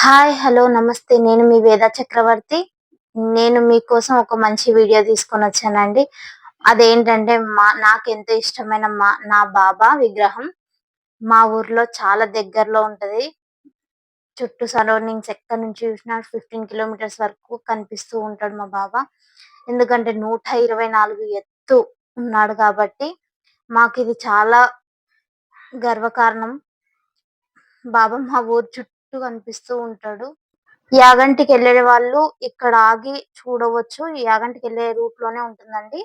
Hi hello నమస్తే. నేను మీ వేద చక్రవర్తి. నేను మీకోసం ఒక మంచి వీడియో తీసుకొని వచ్చానండి. అదేంటంటే మా నాకు ఎంతో ఇష్టమైన మా నా బాబా విగ్రహం మా ఊర్లో చాలా దగ్గరలో ఉంటుంది. చుట్టూ సరౌండింగ్స్ ఎక్కడి నుంచి చూసినా ఫిఫ్టీన్ కిలోమీటర్స్ వరకు కనిపిస్తూ ఉంటాడు మా బాబా. ఎందుకంటే నూట ఇరవై నాలుగు ఎత్తు ఉన్నాడు కాబట్టి మాకు ఇది చాలా గర్వకారణం. బాబా మా ఊరు చుట్టూ కనిపిస్తూ ఉంటాడు. యాగంటికి వెళ్ళే వాళ్ళు ఇక్కడ ఆగి చూడవచ్చు. యాగంటికి వెళ్ళే రూట్లోనే ఉంటుందండి.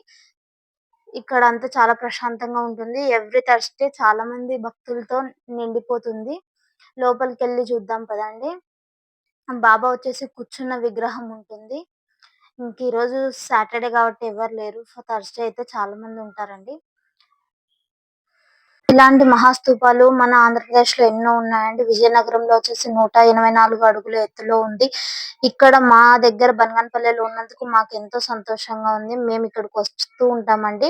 ఇక్కడ అంతా చాలా ప్రశాంతంగా ఉంటుంది. ఎవ్రీ థర్స్డే చాలా మంది భక్తులతో నిండిపోతుంది. లోపలికి వెళ్ళి చూద్దాం పదండి. బాబా వచ్చేసి కూర్చున్న విగ్రహం ఉంటుంది. ఇంక ఈ రోజు సాటర్డే కాబట్టి ఎవరు లేరు. థర్స్డే అయితే చాలా మంది ఉంటారండి. ఇలాంటి మహాస్తూపాలు మన ఆంధ్రప్రదేశ్లో ఎన్నో ఉన్నాయండి. విజయనగరంలో వచ్చేసి నూట ఎనభై నాలుగు అడుగుల ఎత్తులో ఉంది. ఇక్కడ మా దగ్గర బనగానపల్లెలో ఉన్నందుకు మాకు ఎంతో సంతోషంగా ఉంది. మేము ఇక్కడికి వస్తూ ఉంటామండి.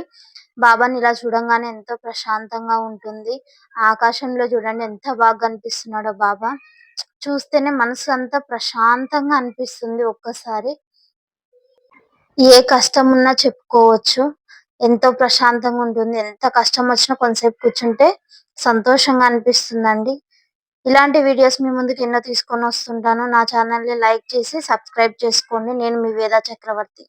బాబాని ఇలా చూడంగానే ఎంతో ప్రశాంతంగా ఉంటుంది. ఆకాశంలో చూడండి ఎంత బాగా కనిపిస్తున్నాడో బాబా. చూస్తేనే మనసు అంతా ప్రశాంతంగా అనిపిస్తుంది ఒక్కసారి. ఏ కష్టం ఉన్నా చెప్పుకోవచ్చు. ఎంతో ప్రశాంతంగా ఉంటుంది. ఎంత కష్టం వచ్చినా కొంతసేపు కూర్చుంటే సంతోషంగా అనిపిస్తుందండి. ఇలాంటి వీడియోస్ మీ ముందుకు ఎన్నో తీసుకొని వస్తుంటాను. నా ఛానల్ని లైక్ చేసి సబ్స్క్రైబ్ చేసుకోండి. నేను మీ వేద చక్రవర్తి.